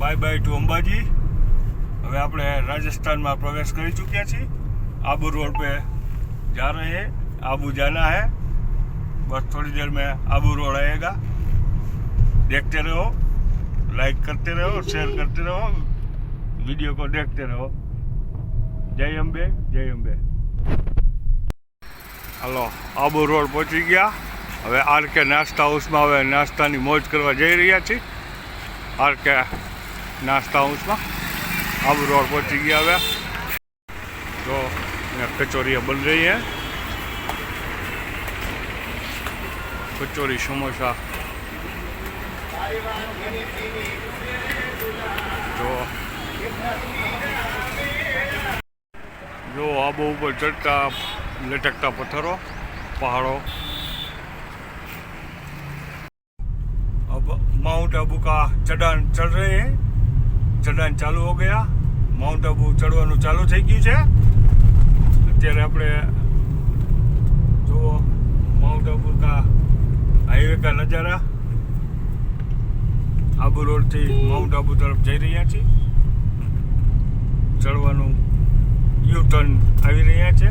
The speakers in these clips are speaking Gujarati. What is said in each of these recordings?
બાય બાય ટુ અંબાજી હવે આપણે राजस्थान में प्रवेश कर चुके છીએ आबू रोड पे जा रहे हैं आबू जाना है बस थोड़ी देर में आबू रोड आएगा देखते रहो लाइक करते रहो शेयर करते रहो वीडियो को देखते रहो જય અંબે જય અંબે હાલો આબુ રોડ પહોંચી ગયા હવે આર કે નાસ્તા હાઉસમાં હવે નાસ્તાની મોજ કરવા જઈ રહ્યા છીએ આર કે નાસ્તા હાઉસમાં આબુ રોડ પહોંચી ગયા હવે તો यहाँ कचौरियाँ बन रही हैं कचौरी समोसा जो जो आबू ऊपर चढ़ता लटकता पत्थरों पहाड़ों अब माउंट आबू का चढ़ान चढ़ रहे हैं ચઢાણ ચાલુ હો ગયા. માઉન્ટ આબુ ચડવાનું ચાલુ થઈ ગયું છે. અત્યારે આપણે જુઓ માઉન્ટ આબુ કા હાઈવે કા નજારા. આબુ રોડથી માઉન્ટ આબુ તરફ જઈ રહ્યા છીએ. ચડવાનું યુ ટર્ન આવી રહ્યા છે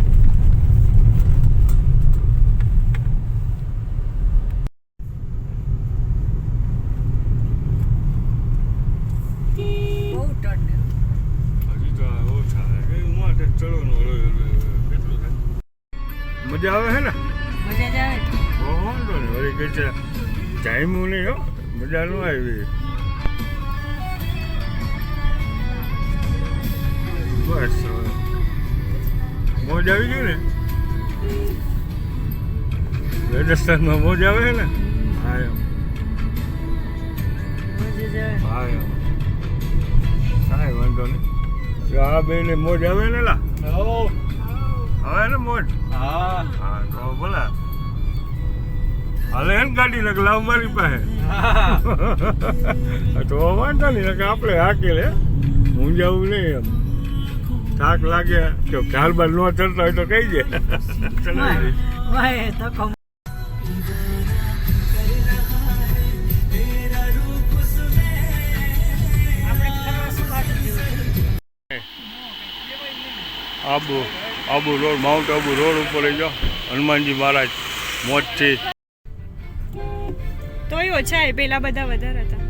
બહુ ઠંડ હજી તો આ ઓછા કે ચડવાનું કેટલું થાય? મજા આવે છે ને? મજા જ આવે. વાંધો નહીં. વળી કહે છે જામ્યું નહીં હો. મજા ન આવી. બસ મોજ આવી ગઈ ને? રાજસ્થાનમાં મોજ આવે છે ને? હા એમ. હા એમ. કાંઈ વાંધો નહીં. જો બે બેને મોજ આવે ને લા? આવે ને મોજ? હા. હા તો ભલા. હાલે ને ગાડી ને લાવ મારી પાસે. તો વાંધો નહીં કે આપણે હાકી લે. હું જવું નહીં એમ. થાક લાગે. તો બાર ન ચડતા હોય તો કહી દે. Abu Abu road, Mount Abu road ઉપર લઈ જાઓ હનુમાનજી મહારાજ મોજથી. તોયો છે પેલા બધા વધારે હતા.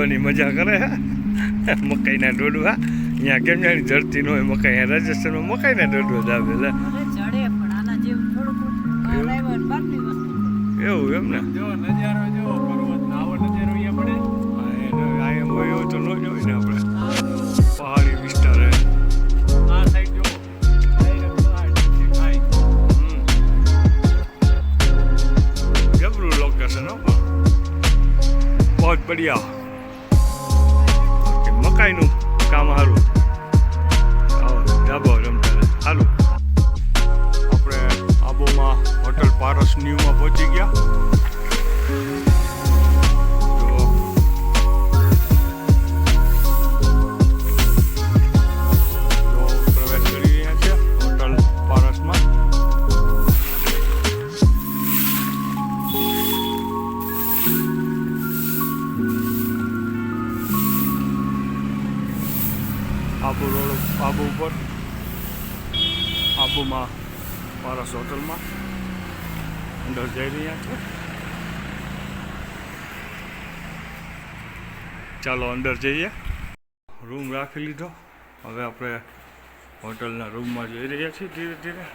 દોડવાની મજા કરે હે. મકાઈના ડોડવા અહીંયા કેમ જાણી ધરતી ન હોય મકાઈ. અહીંયા રાજસ્થાનમાં મકાઈના ડોડવા જ આવે લે. હવે ચડે પણ આના જેવું થોડુંક બહાર આવ્યો ને બહારની વસ્તુ એવું એમ ને? તો ન જ ને આપણે. પહાડી વિસ્તાર હે. આ સાઈડ જો. જબરું લોકેશન હો? બહુ બઢિયા. મકાઈનું કામ સારું ડાબો રમતા હાલો. આપણે આબોમાં હોટલ પારસ ન્યૂમાં પહોંચી ગયા. આબુ ઉપર આબુમાં પારસ હોટલમાં અંદર જઈ રહ્યા છે ચાલો અંદર જઈએ રૂમ રાખી લીધો હવે આપણે હોટલના રૂમમાં જઈ રહ્યા છીએ ધીરે ધીરે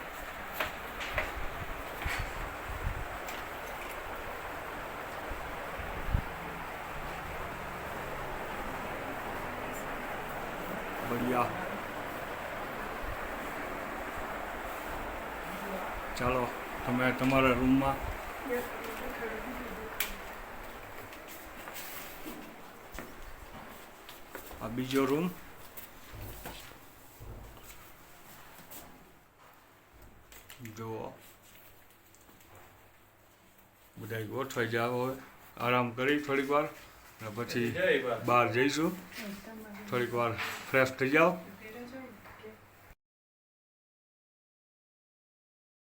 બઢિયા ચાલો તમે તમારા રૂમમાં આ બીજો રૂમ જુઓ બધા ગોઠવાઈ જાવ હવે આરામ કરી થોડીક વાર અને પછી બહાર જઈશું થોડીક વાર ફ્રેશ થઈ જાઓ